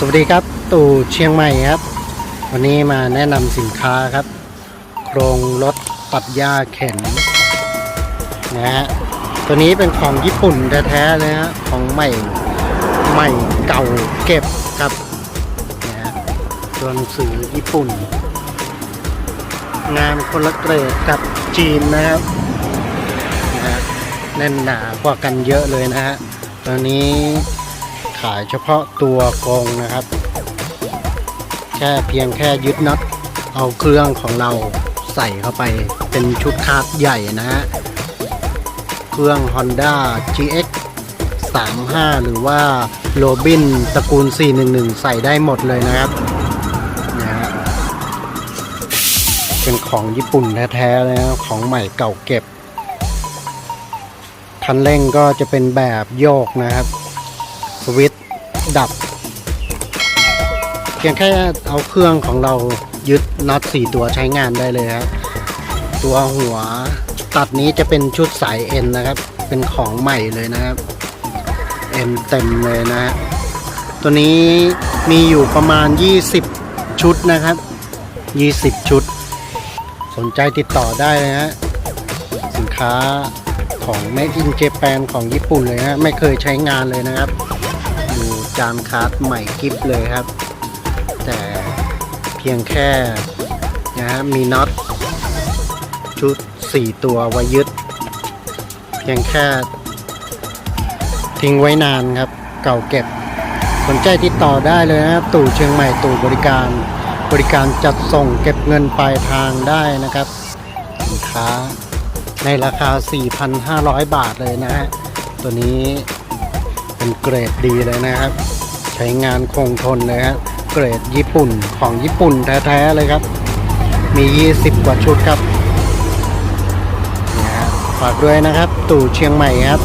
สวัสดีครับ ตู่เชียงใหม่ครับ วันนี้มาแนะนำสินค้าครับ โครงรถตัดหญ้าเข็นนะฮะตัวนี้เป็นของญี่ปุ่นแท้ๆเลยฮะของใหม่ใหม่เก่าเก็บครับนะฮะตัวหนังสือญี่ปุ่น งานคนละเกรดกับจีนนะครับนะฮะแน่นหนากว่ากันเยอะเลยนะฮะตัวนี้ ขายเฉพาะตัวกรงนะครับ แค่เพียงแค่ยึดน็อตเอาเครื่องของเราใส่เข้าไปเป็นชุดคาร์ดใหญ่นะฮะเครื่อง Honda GX 35 หรือว่าโรบินตระกูล 411 ใส่ได้หมดเลยนะครับนะฮะเป็นของญี่ปุ่นแท้ๆเลยนะของใหม่เก่าเก็บ คันเร่งก็จะเป็นแบบโยกนะครับ สวิต ดับ เพียงแค่เอาเครื่องของเรายึดน็อต4ตัวใช้งานได้เลยครับ ตัวหัวตัดนี้จะเป็นชุดสายเอ็นนะครับ เป็นของใหม่เลยนะครับเอ็นเต็มเลยนะฮะตัวนี้มีอยู่ประมาณ 20 ชุดนะครับ 20 ชุด สนใจติดต่อได้เลยฮะสินค้าของ Made in Japan ของญี่ปุ่นเลยฮะไม่เคยใช้งานเลยนะครับ จานคาร์ดใหม่กิฟเลยครับ แต่เพียงแค่นะฮะมีน็อตชุด 4 ตัวไว้ยึด เพียงแค่ ทิ้งไว้นานครับ เก่าเก็บ สนใจติดต่อได้เลยนะครับ ตู่เชียงใหม่ตู่บริการ บริการจัดส่งเก็บเงินปลายทางได้นะครับสินค้าในราคา 4,500 บาทเลยนะฮะ ตัวนี้ เป็นเกรดดีเลยนะครับ ใช้งานคงทนเลยครับเกรดญี่ปุ่นของญี่ปุ่นแท้ๆเลยครับ มี 20 กว่าชุดครับฝากด้วยนะครับ ตู่เชียงใหม่ครับ